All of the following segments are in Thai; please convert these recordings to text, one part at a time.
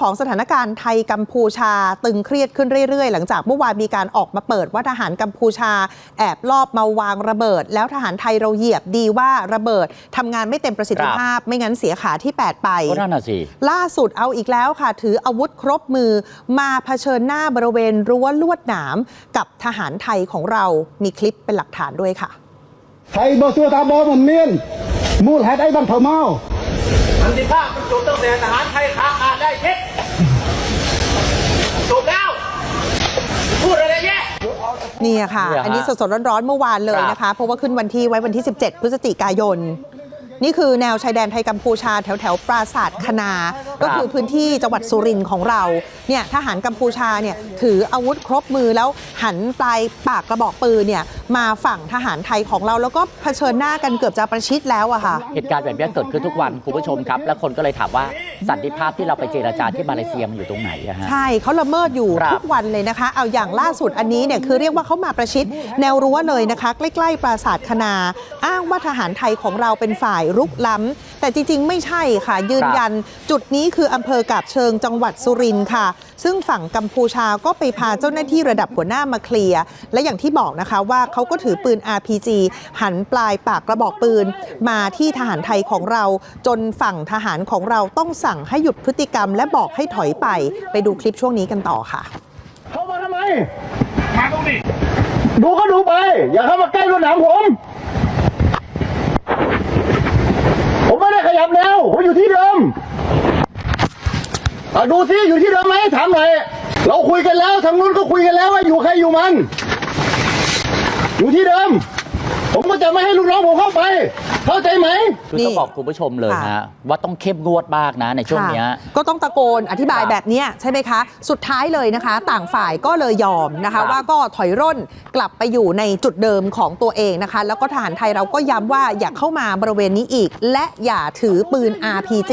ของสถานการณ์ไทยกัมพูชาตึงเครียดขึ้นเรื่อยๆ หลังจากเมื่อวานมีการออกมาเปิดว่าทหารกัมพูชา แอบลอบมาวางระเบิด แล้วทหารไทยเราเหยียบดีว่าระเบิดทำงานไม่เต็มประสิทธิภาพ ไม่งั้นเสียขาที่ 8 ไปนั่นน่ะสิล่าสุดเอาอีกแล้วค่ะ ถืออาวุธครบมือมาเผชิญหน้าบริเวณรั้วลวดหนามกับทหารไทยของเรามีคลิปเป็นหลักฐานด้วยค่ะ ไทยบอสัวตาบอมันเมียนมูลแฮดไอ้บังเผาเมาสันติภาพมันจบตั้งแต่ทหารไทยขาขาดได้เพชร นี่ค่ะเนี่ยฮะอันนี้สดๆร้อนๆเมื่อวานเลยนะคะ เพราะว่าขึ้นวันที่ไว้วันที่ 17 พฤศจิกายน นี่คือแนวชายแดนไทยกัมพูชาแถวแถวๆปราสาทคณา ก็คือพื้นที่จังหวัดสุรินทร์ของเรา เนี่ยทหารกัมพูชาเนี่ยถืออาวุธครบมือแล้วหันปลายปากกระบอกปืนเนี่ยมาฝั่งทหารไทยของเราแล้วก็เผชิญหน้ากันเกือบจะประชิดแล้วอะค่ะ เหตุการณ์แบบนี้เกิดขึ้นทุกวันคุณผู้ชมครับ แล้วคนก็เลยถามว่า สันติภาพที่เราไปเจรจาที่มาเลเซียมันอยู่ตรงไหนอะฮะ ใช่เขาละเมิดอยู่ครับทุกวันเลยนะคะ เอาอย่างล่าสุดอันนี้เนี่ยคือเรียกว่าเขามาประชิดแนวรั้วเลยนะคะ ใกล้ๆปราสาทคณา อ้างว่าทหารไทยของเราเป็นฝ่ายรุกล้ำแต่จริงๆ ไม่ใช่ค่ะ ยืนยัน จุดนี้คืออำเภอกาบเชิงจังหวัดสุรินทร์ค่ะ ซึ่งฝั่งกัมพูชาก็ไปพาเจ้าหน้าที่ระดับหัวหน้ามาเคลียร์ และอย่างที่บอกนะคะว่าเขาก็ถือปืน RPG หันปลายปากกระบอกปืน มาที่ทหารไทยของเรา จนฝั่งทหารของเราต้องสั่งให้หยุดพฤติกรรม และบอกให้ถอยไป ไปดูคลิปช่วงนี้กันต่อค่ะ เข้ามาทำไม มาตรงนี้ ดูก็ดูไป อย่าเข้ามาใกล้รถหนามผมผมไม่ได้ขยับแล้วผมอยู่ที่เดิมอะ ดูซิอยู่ที่เดิมไหมถามหน่อย เราคุยกันแล้วทางนู้นก็คุยกันแล้วว่าอยู่ใครอยู่มัน อยู่ที่เดิมผม ก็จะไม่ให้ลูกน้องผมเข้าไป เข้าใจไหม คือนี่ต้องบอกคุณผู้ชมเลยค่ะฮะว่าต้องเข้มงวดมากนะในช่วงเนี้ยค่ะก็ต้องตะโกนอธิบายครับแบบเนี้ยใช่ไหมคะ สุดท้ายเลยนะคะ ต่างฝ่ายก็เลยยอมนะครัคะบว่าก็ถอยร่นกลับไปอยู่ในจุดเดิมของตัวเองนะคะ แล้วก็ทหารไทยเราก็ย้ำว่าอย่าเข้ามาบริเวณนี้อีก และอย่าถือปืน RPG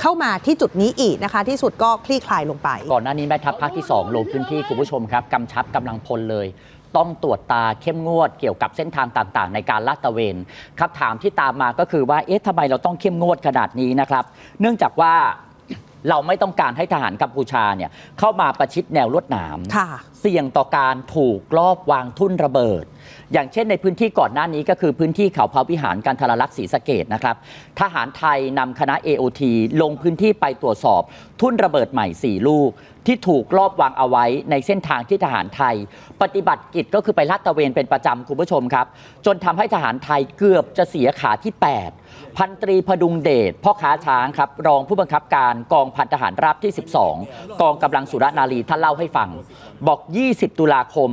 เข้ามาที่จุดนี้อีกนะคะ ที่สุดก็คลี่คลายลงไป ก่อนหน้านี้แม่ทัพภาคที่ 2 ลงพื้นที่คุณผู้ชมครับกำชับกำลังพลเลย ต้องตรวจตาเข้มงวดเกี่ยวกับเส้นทางต่างๆ ในการลาดตระเวนคำถามที่ตามมาก็คือว่าเอ๊ะทำไมเราต้องเข้มงวดขนาดนี้นะครับ เนื่องจากว่าเราไม่ต้องการให้ทหารกัมพูชาเนี่ยเข้ามาประชิดแนวลวดหนามค่ะเสี่ยงต่อการถูกลอบวางทุ่นระเบิด อย่างเช่นในพื้นที่ก่อนหน้านี้ก็คือพื้นที่เขาพระวิหารการทรลักษณ์ศรีสะเกดนะครับทหารไทยนำคณะ AOT ลงพื้นที่ไปตรวจสอบ ทุ่นระเบิดใหม่ 4 ลูก ที่ถูกลอบวางเอาไว้ในเส้นทางที่ทหารไทย ปฏิบัติกิจก็คือไปลาดตระเวนเป็นประจำคุณผู้ชมครับ จนทำให้ทหารไทยเกือบจะเสียขาที่ 8 พันตรีพดุงเดชพ่อค้าช้างครับรองผู้บังคับการกองพันทหารราบที่ 12 กองกำลังสุรนารีท่านเล่าให้ฟัง บอก 20 ตุลาคม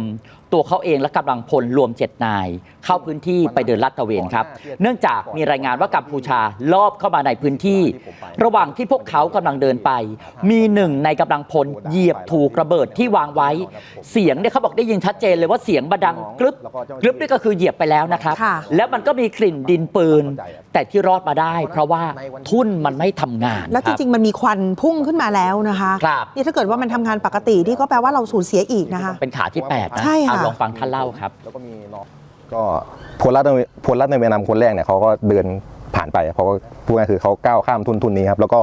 ตัวเขาเองและกำลังพลรวม 7 นาย เข้าพื้นที่ไปเดินลาดตระเวนครับ เนื่องจากมีรายงานว่ากัมพูชาลอบเข้ามาในพื้นที่ ระหว่างที่พวกเขากำลังเดินไป มีหนึ่งในกำลังพลเหยียบถูกระเบิดที่วางไว้ เสียงเนี่ยเขาบอกได้ยินชัดเจนเลยว่าเสียงบดังกรึบกรึบนี่ก็คือเหยียบไปแล้วนะครับค่ะแล้วมันก็มีกลิ่นดินปืน แต่ที่รอดมาได้ เพราะว่าทุ่นมันไม่ทำงาน แล้วจคบริงๆมันมีควันพุ่งขึ้นมาแล้วนะคะครับนี่ถ้าเกิดว่ามันทำงานปกตินี่ก็แปลว่าเราสูญเสียอีกนะคะ เป็นขาที่8นะใช่ค่ะเอาลองฟังท่านเล่าครับ แล้วก็มีน้องก็พลรัฐในพลรัฐในเวียดนามคนแรกเนี่ยเขาก็เดินผ่านไปเขาก็พูดง่ายคือเขาก้าวข้ามทุนทุนนี้ครับ แล้วก็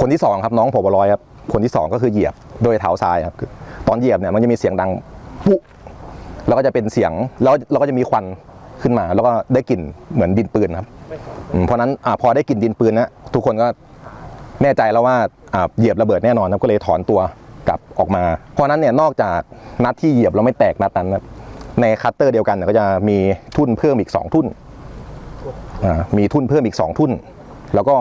คนที่สองครับน้องผบร้อยครับคนที่สองก็คือเหยียบโดยเท้าซ้ายครับตอนเหยียบเนี่ยมันจะมีเสียงดังปุ๊แล้วก็จะเป็นเสียงแล้วเราก็จะมีควันขึ้นมา แล้วก็ได้กลิ่นเหมือนดินปืนครับเพราะนั้นอพอได้กลิ่นดินปืนนะทุกคนก็แน่ใจแล้วว่าเหยียบระเบิดแน่นอนครับก็เลยถอนตัว กลับออกมา เพราะนั้นเนี่ยนอกจากนัดที่เหยียบแล้วไม่แตกนัดนั้นในคัตเตอร์เดียวกันเนี่ยก็จะมีทุ่นเพิ่มอีก 2 ทุ่นอ่ามีทุ่นเพิ่มอีก 2 ทุ่น แล้วก็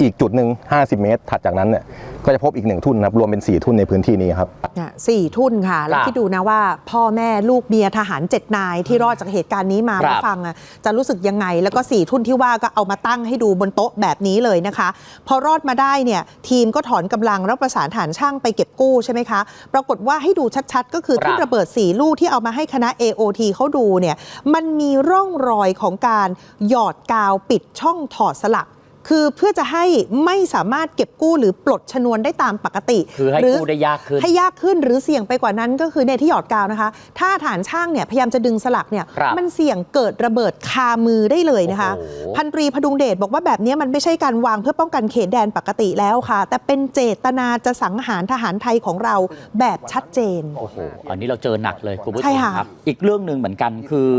อีกจุดหนึ่ง50 เมตร ถัดจากนั้นเนี่ยก็จะพบอีกหนึ่งทุ่นนะครับรวมเป็น 4 ทุ่นในพื้นที่นี้ครับเนี่ยสี่ทุ่นค่ะ แล้วครับคิดดูนะว่า พ่อแม่ลูกเมียทหารเจ็ดนายที่รอดจากเหตุการณ์นี้มาครับมาฟังอะจะรู้สึกยังไง แล้วก็สี่ทุ่นที่ว่าก็เอามาตั้งให้ดูบนโต๊ะแบบนี้เลยนะคะ พอรอดมาได้เนี่ยทีมก็ถอนกำลังแล้วประสานฐานช่างไปเก็บกู้ใช่ไหมคะ ปรากฏว่าให้ดูชัดๆ ก็คือครับทุ่นระเบิดสี่ลูกที่เอามาให้คณะ AOT เขาดูเนี่ยมันมีร่องรอยของการหยอดกาวปิดช่องถอดสลัก คือเพื่อจะให้ไม่สามารถเก็บกู้หรือปลดชนวนได้ตามปกติคือให้รืกู้ได้ยากขึ้นให้ยากขึ้นหรือเสี่ยงไปกว่านั้นก็คือเนี่ยที่หยอดกาวนะคะ ถ้าฐานช่างเนี่ยพยายามจะดึงสลักเนี่ยครับมันเสี่ยงเกิดระเบิดคามือได้เลยนะคะโอ้โหพันตรีพดุงเดชบอกว่าแบบนี้มันไม่ใช่การวางเพื่อป้องกันเขตแดนปกติแล้วค่ะ แต่เป็นเจตนาจะสังหารทหารไทยของเราแบบชัดเจนโอ้โหอันนี้เราเจอหนักเลยคุณผู้ชใช่มค่ะครับอีกเรื่องหนึ่งเหมือนกันคือ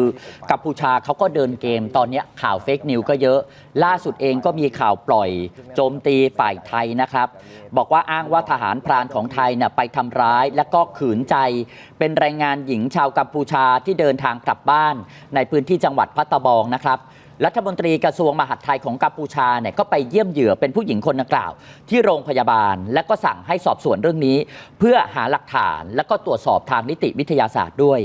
กัมพูชาเขาก็เดินเกมตอนเนี้ยข่าวเฟกนิวก็เยอะ ล่าสุดเองก็มีข่าวปล่อย โจมตีฝ่ายไทยนะครับ บอกว่าอ้างว่าทหารพรานของไทยเนี่ยไปทำร้าย และก็ขืนใจ เป็นแรงงานหญิงชาวกัมพูชาที่เดินทางกลับบ้าน ในพื้นที่จังหวัดพัตตบองนะครับ รัฐมนตรีกระทรวงมหาดไทยของกัมพูชาเนี่ยก็ไปเยี่ยมเหยื่อเป็นผู้หญิงคนดังกล่าว ที่โรงพยาบาล และก็สั่งให้สอบสวนเรื่องนี้ เพื่อหาหลักฐานและก็ตรวจสอบทางนิติวิทยาศาสตร์ด้วย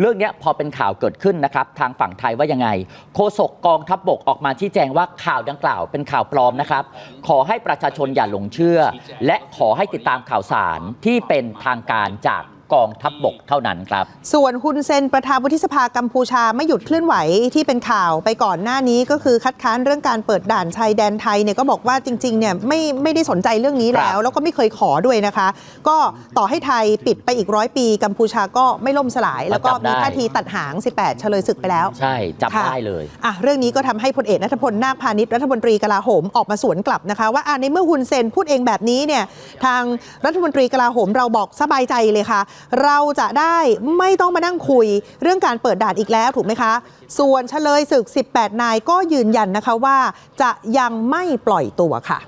เรื่องนี้พอเป็นข่าวเกิดขึ้นนะครับทางฝั่งไทยว่ายังไง โฆษกกองทัพบบกออกมาชี้แจงว่าข่าวดังกล่าวเป็นข่าวปลอมนะครับ ขอให้ประชาชนอย่าหลงเชื่อ และขอให้ติดตามข่าวสารที่เป็นทางการจาก กองทัพบบกเท่านั้นครับ ส่วนฮุนเซนประธานวุฒิสภากัมพูชาไม่หยุดเคลื่อนไหวที่เป็นข่าวไปก่อนหน้านี้ก็คือคัดค้านเรื่องการเปิดด่านชายแดนไทยเนี่ยก็บอกว่าจริงๆเนี่ยไม่ไม่ได้สนใจเรื่องนี้แล้ว แล้วก็ไม่เคยขอด้วยนะคะ ก็ต่อให้ไทยปิดไปอีกร้อยปี กัมพูชาก็ไม่ล่มสลาย แล้วก็จับได้มีท่าทีตัดหาง 18 เฉลยศึกไปแล้ว ใช่จับค่ะได้เลยอะเรื่องนี้ก็ทำให้พลเอกนัทพลนาคพาณิชย์รัฐมนตรีกลาโหมออกมาสวนกลับนะคะ ว่าอะในเมื่อฮุนเซนพูดเองแบบนี้เนี่ยทางรัฐมนตรีกลาโหมเราบอกสบายใจเลยค่ะเราจะได้ไม่ต้องมานั่งคุยเรื่องการเปิดด่านอีกแล้วถูกไหมคะ ส่วนเฉลยศึก 18 นายก็ยืนยันนะคะว่า จะยังไม่ปล่อยตัวค่ะ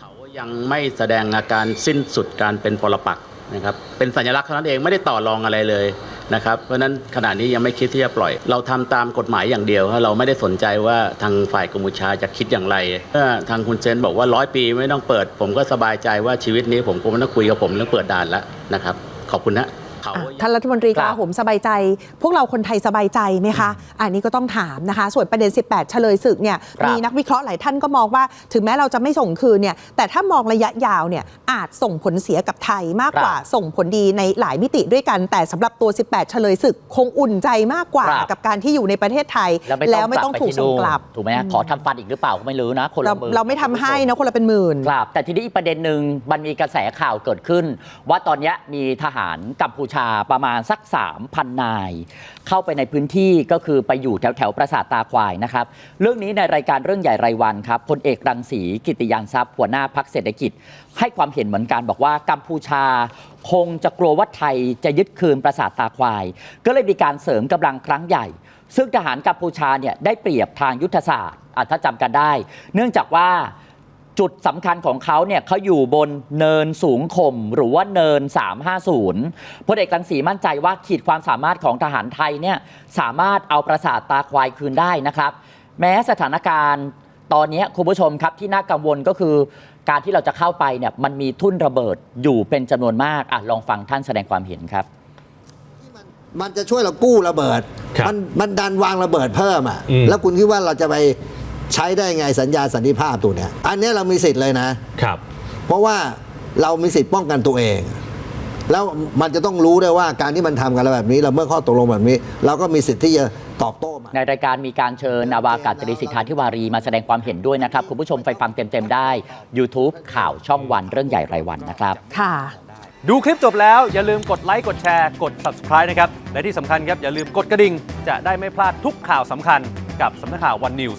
เขายังไม่แสดงอาการสิ้นสุดการเป็นปรปักนะครับเป็นสัญลักษณ์เท่านั้นเองไม่ได้ต่อรองอะไรเลยนะครับเพราะนั้นขณะนี้ยังไม่คิดที่จะปล่อย เราทำตามกฎหมายอย่างเดียว เราไม่ได้สนใจว่าทางฝ่ายกัมพูชาจะคิดอย่างไรเมื่อทางคุณเซนบอกว่าร้อยปีไม่ต้องเปิด ผมก็สบายใจว่าชีวิตนี้ผมคงไม่ต้องคุยกับผมเรื่องเปิดด่านแล้วนะครับ ขอบคุณนะ เขาอะท่านรัฐมนตรีคกรับลาโหมสบายใจ พวกเราคนไทยสบายใจไหมคะ อันนี้ก็ต้องถามนะคะ ส่วนประเด็น 18 เฉลยศึกเนี่ยครับมีนักวิเคราะห์หลายท่านก็มองว่า ถึงแม้เราจะไม่ส่งคืนเนี่ยแต่ถ้ามองระยะยาวเนี่ยอาจส่งผลเสียกับไทยมากกว่าส่งผลดีในหลายมิติด้วยกัน แต่สำหรับตัว 18 เฉลยศึกคงอุ่นใจมากกว่าครับกับการที่อยู่ในประเทศไทย แล้วไม่ต้ต้อองงถูกส่งกลับถูกไหมฮะขอทำฟันอีกหรือเปล่าก็ไม่รู้นะคนเราละหมื่นเราไม่ทำให้นะคนละเป็นหมื่นครับแต่ทีนี้อีกประเด็นหนึ่งมันมีกระแสข่าวเกิดขึ้น ว่าตอนเนี้ยมีทหารกัมพูชาประมาณสัก 3,000 นาย เข้าไปในพื้นที่ก็คือไปอยู่แถวแถวปราสาทตาควายนะครับ เรื่องนี้ในรายการเรื่องใหญ่รายวันครับพลเอกรังสีกิติยานทรัพย์หัวหน้าพักเศรษฐกิจ ให้ความเห็นเหมือนกันบอกว่ากัมพูชา คงจะกลัวว่าไทยจะยึดคืนปราสาทตาควาย ก็เลยมีการเสริมกำลังครั้งใหญ่ ซึ่งทหารกัมพูชาเนี่ยได้เปรียบทางยุทธศาสตร์อะถ้าจำกันได้ เนื่องจากว่า จุดสำคัญของเขาเนี่ยเขาอยู่บนเนินสูงข่มหรือว่าเนิน 350พลเอกรังสีมั่นใจว่าขีดความสามารถของทหารไทยเนี่ยสามารถเอาประสาทตาควายคืนได้นะครับ แม้สถานการณ์ตอนนี้คุณผู้ชมครับที่น่ากังวลก็คือ การที่เราจะเข้าไปเนี่ยมันมีทุ่นระเบิดอยู่เป็นจำนวนมากอะลองฟังท่านแสดงความเห็นครับ มันจะช่วยเรากู้ระเบิด ครับมันมันดันวางระเบิดเพิ่มอะ อืม แล้วคุณคิดว่าเราจะไป ใช้ได้ไงสัญญาสันติภาพตัวเนี้ยอันเนี้ยเรามีสิทธิ์เลยนะ ครับ เพราะว่าเรามีสิทธิ์ป้องกันตัวเอง แล้วมันจะต้องรู้ด้วยว่าการที่มันทำกันแบบนี้ เราเมื่อข้อตกลงแบบนี้ เราก็มีสิทธิ์ที่จะตอบโต้มันในรายการมีการเชิญนาวากาศตรีสิทธาธิวารีมาแสดงความเห็นด้วยนะครับ คุณผู้ชมไปฟังเต็ม ๆ ได้ YouTube ข่าวช่องวันเรื่องใหญ่รายวันนะครับ ค่ะ ดูคลิปจบแล้วอย่าลืมกดไลค์กดแชร์กด subscribe นะครับ และที่สำคัญครับอย่าลืมกดกระดิ่ง จะได้ไม่พลาดทุกข่าวสำคัญกับสำนักข่าว One News